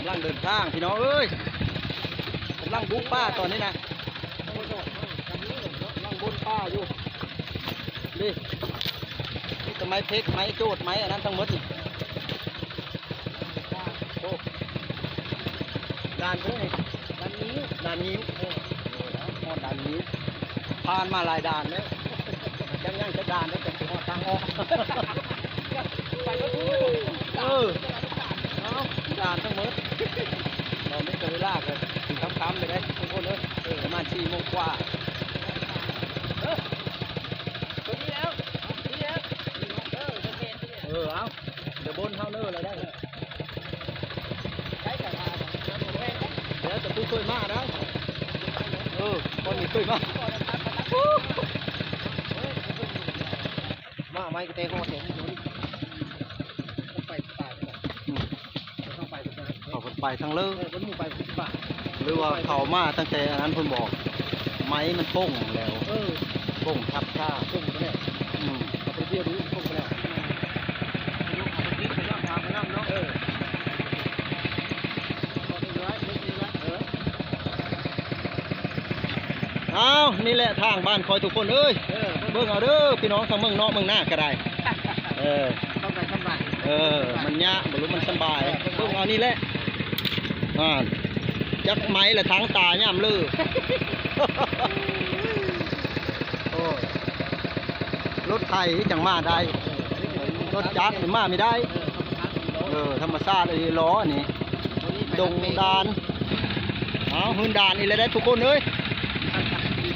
กำลังเดินทางพี่น้องเอ้ยกำลังบุกป้าตอนนี้นะกำลังบนป้าอยู่ดินี่จะไม้เพกไม้โจดไม้อันนั้นทั้งหมดนี่โอ้ด่านเท่าไหร่ด่านนิ้วด่านนิ้วเออเออแล้วพอด่านนิ้วผ่านมาหลายด่านแล้วยังยังจะด่านแล้วจะถึงทางออก เออเอาด่านทั้งหมดเราไม่เคยลากเลยถึงค่ำๆไปได้ทุกคนเลยเออ ประมาณสี่โมงกว่าตัวนี้แล้วนี่แล้วเออจะเป็นเออเอาเดี๋ยวบนเท่าเนอร์เลยได้ใช้แต่ทางแห้งเดี๋ยวจะพูดช่วยมากนะเออคนนี้ช่วยมากมาไม่ก็เตะหัวเสียงอยู่นี่ต้องไปป่าไปต้องไปตรงนั้นเขาไปทางเลิกเออมันมุ่งไปที่ป่าหรือว่าเขามาตั้งแต่อันนั้นเพิ่นบอก ไม้มันป้งแล้วเออป้งทับท่าพุ่งไปแล้วอืมเอาไปเที่ยวดูพุ่งไปแล้วลูกเอาไปกินไปย่างทางไปน้ำเนาะเออเอาไปไว้ไม่มีไว้เออเอานี่แหละทางบ้านคอยทุกคนเอ้ยเออเบิ่งเอาเด้อพี่น้องทางเมืองนอกเมืองหน้าก็ได้ เออ ต้องไปทำไรเออ มันยะบ่รู้มันสำบายเบิ่งเอานี่แหละอ่าจักไม้ละทั้งตาย่ำลือ โอ้รถไถจังมาได้ รถจักรนี่มาไม่ได้ เออธรรมชาติไอ้ล้อนี่ดงดานเอาหืนดานนี่เลยได้ทุกคนเอ้ย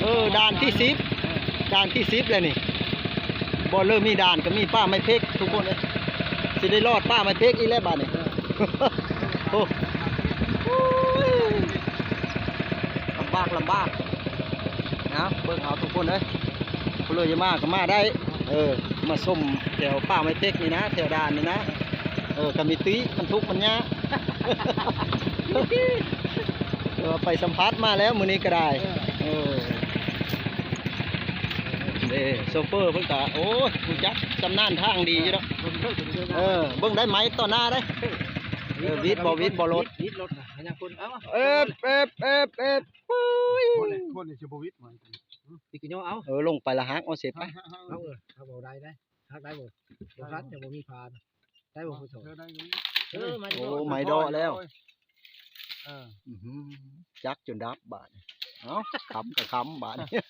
เออดานที่สิบด่านที่สิบเลยนี่บอลเริ่มมีดานก็มีป้าไม่เพกทุกคนเลยสิได้รอดป้าไม่เพกอีแล้วบ้านนี่โอ้ลำบากลำบาก นะเบิ่งเอาทุกคนเลยผู้เลยจะมาก็มาได้ เออ มาส้มแถวป้าไม่เพ็กนี่นะ แถวด่านนี่นะ เออก็มีตุ้ยมันทุกข์มันยากเออไปสัมผัสมาแล้วมื้อนี้ก็ได้ เออเด้โซเฟอร์เพิ่นก็โอ้ยผู้จักจำนานทางดีอยู่เนาะเออ เบิ่งได้ไหมต่อหน้าได้เออวิทย์บ่วิทย์บ่รถวิทย์รถนะอันนี้คุณเอ้าเอ๊บเอ๊บเอ๊บเอ๊บปุ้ยคนเลยคนเลยชิบวิทย์มา พี่กินยอเอาเออลงไปละฮักเอาเสร็จไปเอาเออเอาเบาได้ได้ฮักได้บ่บ่รัดยังบ่มีพานได้บ่ผู้ชมเออมาโอ้ไม้ดอแล้วเอออื้อหือจักจนดับบาดนี้เอ้าขำกับขำบาดนี้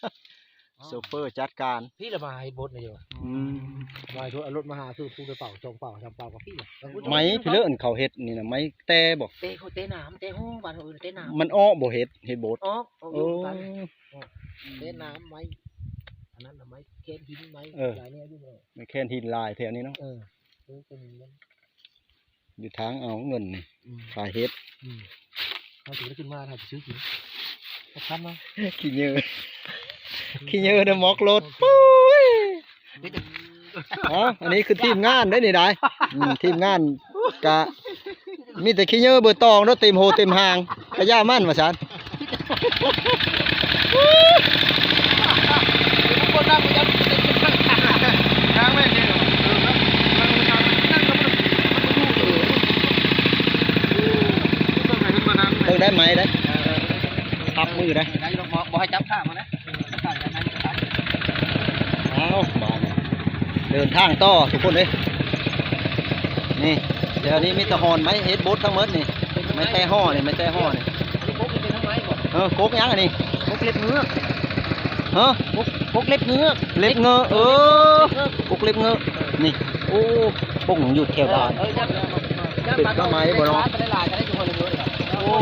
โซเฟอร์จัดการพี่ละมาให้บดเลยเดียวอืมมาให้รถมาหาซื้อผู้ไปเป่าจงเป่าทำเป่ากับพี่ไม้พี่เลิศเขาเฮ็ดนี่นะไม้แต่บ่เตะเขาเตะน้ำเตะห้องบ้านอื่นเตะน้ำมันอ้อบ่เฮ็ดเฮ็ดโบดออก เอาอโอ้ยู่กันเตะน้ำไม้อันนั้นไม้เกณฑ์หินไม้หลายแนวอยู่เลยไม่แค่นหินลายแถวนี้เนาะเออเออเป็นมันอยู่ทางเอาเงินนี่อืมขายเฮ็ดอืมเขาถือขึ้นมาถ่ายซื้อกินเขาทำมาขี้เหยอะขี้เหยอะเด้อหมอกรถปุ้ยนี่จะอ๋ออันนี้คือทีมงานได้อนี่ได้อืมทีมงานกะมีแต่ขี้เหยอะเบอร์ตองเนาะเต็มโหเต็มหางกะย่ามั่นว่าซั่นคนนั่งมันจะนั่งไม่เดียวนั่งนั่งนั่งก็มันมันดูอยู่ต้องไปขึ้นมานั่ง เบิ่งได้ไหมได้ทับมือได้ ได้ลงบ่ให้จับข้ามานะข้าจะนั่งจะตัด เอาบาดนี้เดิน ทางต่อทุกคนเด้ยนี่ เดี๋ยวนี้มีแตะฮอนไหมเฮ็ดโบดทั้งหมดนี่ไม่แต่ห่อนี่ไม่แต่ห่อนี่นี่พกเป็นทั้งไม้ก่อนเออโกกยังอันนี้พกเล็บเงือกฮะพกพกเล็บเงือกเล็บเงอะเออโกกเล็บเงอะนี่โอ้ป่งอยู่แถวบ้านเออยัดยัดปลาไปได้หลายจะได้จุ่มเลยเลยโอ้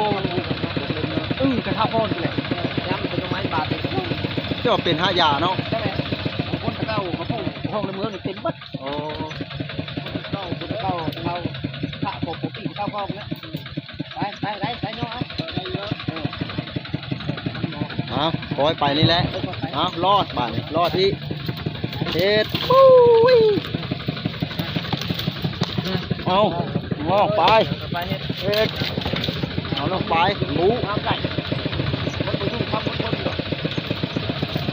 อือกระทะพ่นเลยยัดมันเป็นไม้บาดเลยเจ้าเป็นหายาเนาะ ห้องในเมืองนี่เต็มบัดโอ้คนตะเก้าคนตะเก้าเราข้าปกปกปีข้าวกล้องเนี่ยไปไปไปไปเนาะไปเยอะเออเอาคอยไปนี่แหละไปเอารอดบ้านนี่รอดที่เฮ็ดปุ้ยเอางอกไปไปเฮ็ดเฮ็ดเอาลงไปหมูน้ำไก่คนไปทุ่งพักคนคนอยู่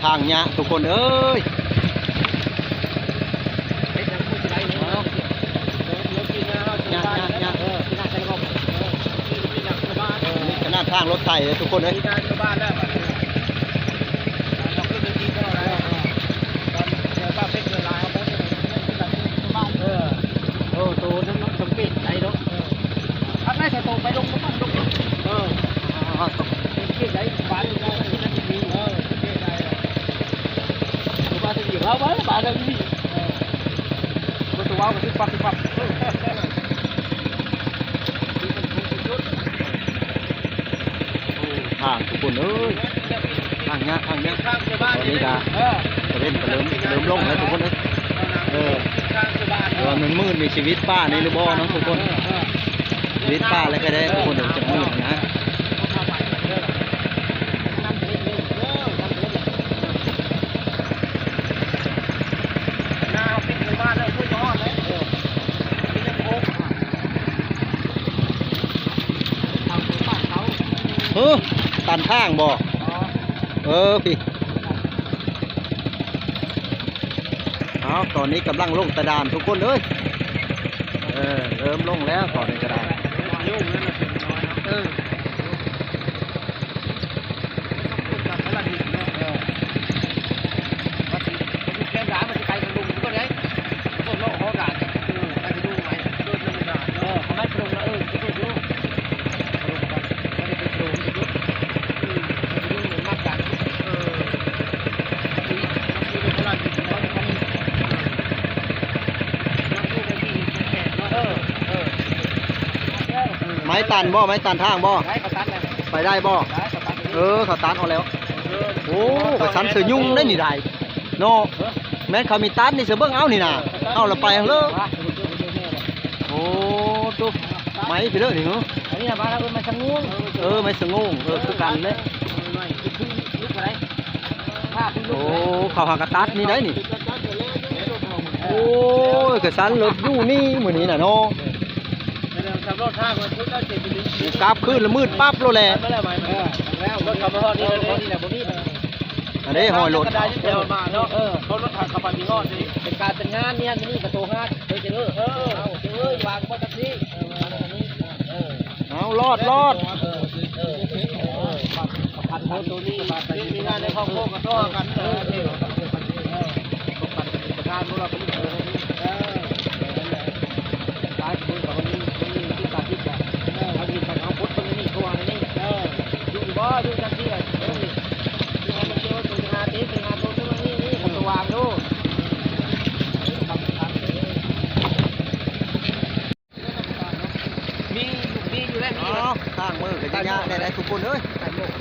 ทางยะทุกคนเอ้ย เฮ็ดยังพูดสิได้เนาะเดี๋ยวกินนะเนาะกินได้เออกินได้ใช่บ่ากทางรถไถเลยทุกคนเลยมีการชาวบ้านแล้วบัดนี้เราไปกินก็แล้วตอนเจอป้าเพชรเจอลายเอาหมดเลยขึ้นแบบชาวบ้านเออโอ้โตนั่นน้องสมปิดไหนเนาะถ้าได้แต่โตไปลงก็มันลงเออเกี่ยไหนบ้านเราที่นั่นมีเออเกี่ยไหนบ้านที่อยู่เราบ้านบ้านเรามีเออมันตัวว้าวมันปักปัก ทางทุกคนเอ้ยทางเนี้ยทางเนี้ยข้างชาวบ้านนี้จะเออจะเล่นก็เริ่มเริ่มลงแล้วทุกคนเลยเออข้างชาวบ้านเออมันมืดมีชีวิตป้าในหรือบ่เนาะทุกคนชีวิตป้าแล้วก็ได้ทุกคนเดี๋ยวจะมืดนะ หน้าปิดในบ้านแล้วช่วยย้อนเลยเออมีน้ำโค้งทางบ้านเขา เออ ตันทางบ่อ๋อเออพี่เอาตอนนี้กำลังลงตะดานทุกคนเลยเออเริ่มลงแล้วตอนนี้กระดานยุ่งนั่นะเอออกับพลังหินเนาะเออว่าสิมันแค่ร้านมันจะไกลกันลุงก็ได้คนโลกเขาด่าเนี่ยเออไปดูไหมโดนมันด่าเออทำไมตรงนะเออไปดูลงกันไม่ได้ไปดูไปดูอืมไปดูเหมือนมากกันเออนี่นี่เป็นพลังหินเนาะมันมันดูไปที่แก่เนาะเออเออ ไม้ตันบ่ไม้ตันทางบ่ไม้กระตันเลยไปได้บ่ไม้กระตันเออเขาตันเอาแล้ว โอ้กระสันเสือยุ่งได้นี่ได้โนแม่นเขามีตันนี่เสือเบิ่งเอานี่น่ะเอาละไปเอาเลยโอ้ตุ๊ไม้ไปเลยนี่เหรออันนี้มาแล้วมันจะง่วงเออไม้สงงเออคือกันเลยลุกอะไรภาพโอ้เขาหากระตัดนี่ได้นี่ โอ้ยกระสันรถอยู่นี่มื้อนี้น่ะเนาะ ขับรถท่าคนชุดก็เจ็บไปดิกราบขึ้นแล้วมืดปั๊บโลแหละไม่ได้ไหมแล้วรถขับมาทอดนี่เลยนี่แหละบ่มีอันนี้หอยรถกระดาษที่เดียวมาเนาะเออเขารถขับขับไปมีรอดนี่เป็นการเป็นงานเนี่ยนี่ประตูห้าเฮ้ยเจอเออเอาเจอวางบนตักซี่เออวางตรงนี้เออเอารอดรอดเออเออเออพันโทตัวนี้มีงานในครอบครัวกันก็กันเออเออเออปันประการของเราเป็นเออเออตายคุณกับวันนี้วันนี้ที่ตัดที่จะเออเอาดินไปเอาพุทธตรงนี้ตัวนี้เอออยู่บ่อยู่จังซี่เออที่ให้มันเจอตัวงานนี้ตัวงานตัวนี้นี่นี่ผมตัววางดูมีมีอยู่แล้วมี เอาทางมือก็ยากๆได้ได้ทุกคนเอ้ย ใส่โลก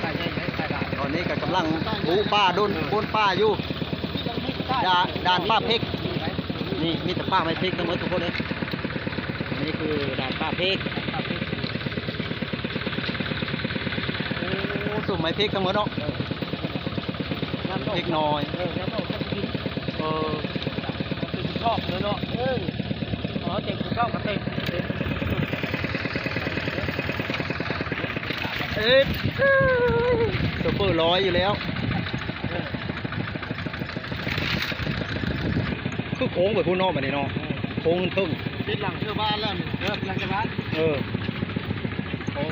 ใส่ใหญ่ใส่ด่าน ตอนนี้ก็กำลังบูป้าดุนปูนป้าอยู่ด่านด่านป้าเพกนี่มีแต่ป้าไม่เพกทั้งหมดทุกคนเลยนี่คือด่านป้าเพกโอ้สุ่มไม้เพกทั้งหมดเนาะเพกน้อยเออชอบเลยเนาะเอออ๋อเต็มชอบก็เต็มเต็มเอ๊ะ ซูเปอร์ร้อยอยู่แล้วคือโค้งไปพูนนอกมาเนี่ยเนาะโค้งทึ่งปิดหลังเชื่อบ้านแล้วเออปิดหลังเชื่อบ้านเออโอ้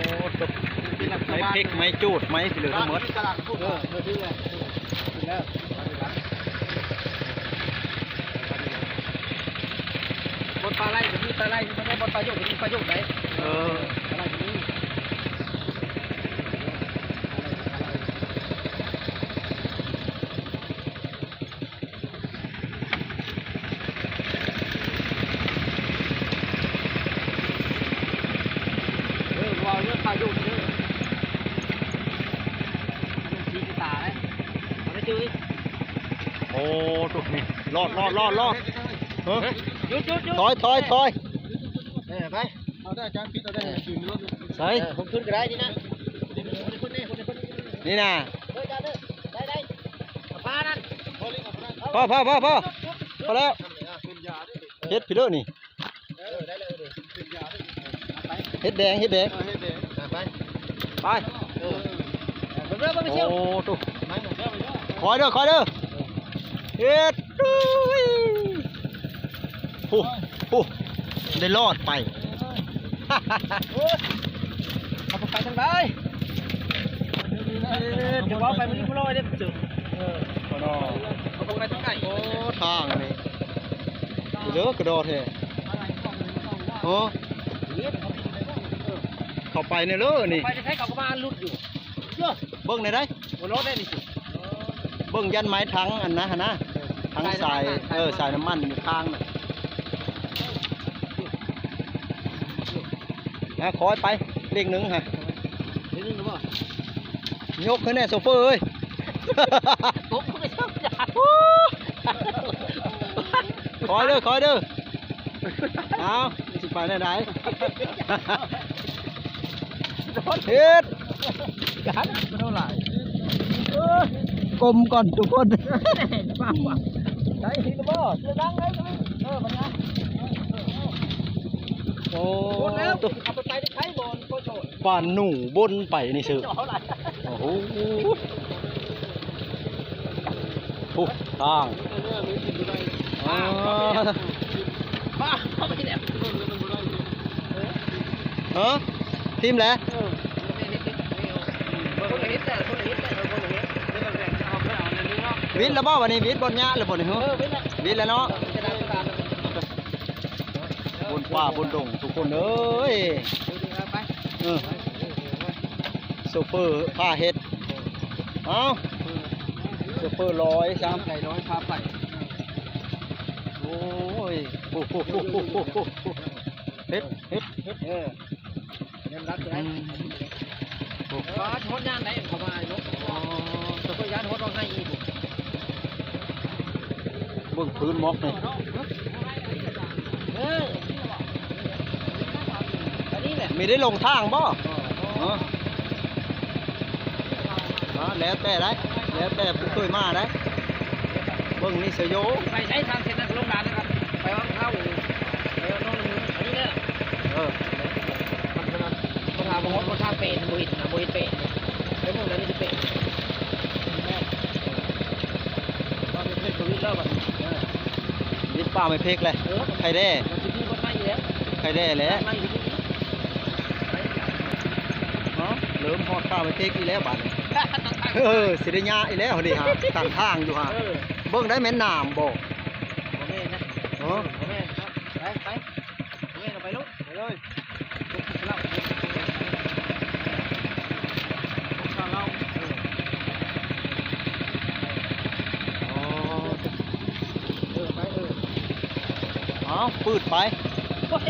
ตกปิดหลังเชื่ไม้อบ้านเพกไม้จูดไม้เหลือทั้งหมดตลาดพูดเออเออที่แหละปิดแล้วบนปลาไหลกับมีปลาไหลมันไม่บนปลาโยกกับมีปลาโยกไหนเออ ปลาไหลกับมี เออวอลเรื่องปลาโยกเด้อมันชี้กระตาเลยเอาได้จุ้ย โอ้ตุกนี่รอ ดรอดรอดรอดเออหยุดหยุดหยุดถอยถอยถอยเออไปเอาได้อาจารย์ปิดเอาได้ยืนรถใส่ผมขึ้นก็ได้นี่นะคนคนนี้คนนี้คนนี้นี่นะเออจ้าเด้อได้ได้ปลานั่นพอลิงกับปลาพ่อพ่อพ่อพ่อพอแล้วเป็นยาด้วยเฮ็ดพี่เด้อนี่เออได้เลยเป็นยาด้วยไปเฮ็ดแดงเฮ็ดแดงเออให้เด็กไปไปเออเรื่องมันไม่เชี่ยวโอ้ตุกไม่หมดแล้วไม่ได้คอยเด้อคอยเด้อ เฮ็ดดุยโอ้โหได้รอดไปเอาไปทางไหนเดี๋ยวว่าไปมันนี่พลอยได้จุดเออบ่เนาะเขาไปทางไหนโอ้ทางอันนี้เด้อกระโดดแท้โอ้เข้าไปในเด้อนี่ไปจะใช้เขาก็มาลุดอยู่เยอะเบิ่งได้ได้บนรถได้ดิสิเบิ่งยันไม้ทั้งอันนะหั่นนะ ทั้งสายเออสายน้ำมันอยู่ข้างน่ะนะขอให้ไปเลขหนึ่งฮะเดี๋ยวนึงนะบ่ยกขึ้นแน่โซเฟอร์เอ้ยปุ๊บไม่ชอบจ่าคอยเด้อคอยเด้อเอาสิไปไหนไหนเฮ็ดกันไม่เท่าไหร่กลมก่อนทุกคนป้าว่ะ ได้ทีละบ่เชื่อดังเลยเออมันนะโอ้โคตรแล้วตัวเอาไปไปใช้บอลโคตรโฉดปานหนูบนไปนี่ซื้อเท่าไหร่โอ้โหปุ๊บทางเออมีสิบด้วยอ๋อป้าเขาไม่ได้เออทีมแหละเออคนละนิดแต่คนละ วิทย์แล้วบ่วันนี้วิทย์บนหญ้าหรือบนเอหือวิทย์แล้วเนาะบนป่าบนดงทุกคนเอ้ยเออโซเฟอร์ผ้าเฮ็ดเอ้าโซเฟอร์ร้อยสามไก่น้อยพาไปโอ้ยโอ้โหเฮ็ดเฮ็ดเฮ็ดเออเงินรักจะอืได้มโอ้ฟ้าชดย่านไหนเข้ามาเนาะจะก็ย่านฮดเอาให้อีก เบิ่งพื้นมอกนี่เอออันนี้แหละมีได้ลงทางบ่เอออ๋อแล้วแต่ได้แล้วแต่ผู้เคยมาได้เบิ่งนี่เสยโยไปใช้ทางเส้นนั้นลงร้านนะครับ ไปวางเข้าไปวางน้องอันนี้เนี่ยเออมันมันมันทางมดมันทางเป็ดบุหิตนะบุหิตเป็ดไอ้พวกนั้นนี่เป็ดตอนนี้เป็ดบุหิ ตแล้วแบบวิทย์ป้าไม่เพกเลยเออใครแด้มันจะมีคนมาอยู่แล้วใครแด้แหล้วมาอยู่ที่นี่เนาะเริ่มฮอดป้าไม่เพกอีแล้วบัดนี้เออสิได้ยาอีแล้วนี่ฮะตั้งทางอยู่ฮะเออเบิ่งได้แม่นน้ำบ่โอเคนะเออโอเคไปไปโอเคเราไปลุกไปเลย ลุกเล่าลุกเล่า อ๋อ เออไปเออ เอาปืดไปโอ้ย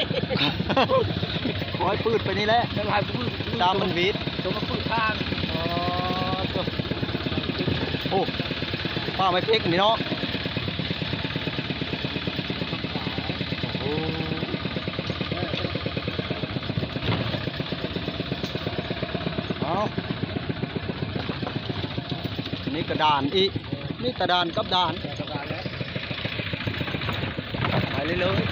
คอยปืดไปนี่แหละจะลายปื้ตามมันวิทย์ตัวมาปื้ข้างอ๋อตัวโอ้ป้าไม่เพกนี่เนาะโอ้เอานี่กระดานอีกนี่กระดานกับดาน แต่ประกาศแล้ว ไป เลย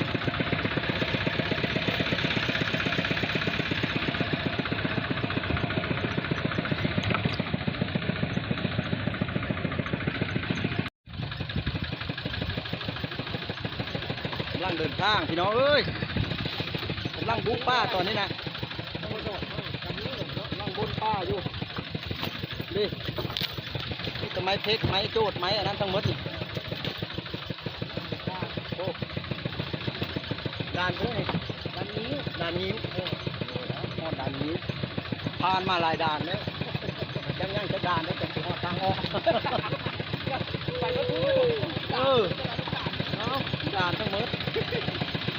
กำลังเดินทางพี่น้องเอ้ยกำลังบุกป้าตอนนี้นะกำลังบนป้าอยู่ดินี่ก็ไม้เพกไม้โจดไม้อันนั้นทั้งหมดนี่โอ้านเท่าไหร่วันนี้ด่านนี้เออหอดด่านนี้ผ่านมาหลายด่านแล้วยังยังจะด่านแล้วแต่ถึงหอดทางออกไปก็พูดเออเอาด่านทั้งหมด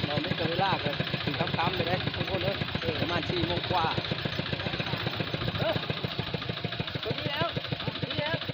เราไม่เคยลากเลยถึงค่ำๆไปได้ทุกคนเลยเออประมาณสี่โมงกว่าเ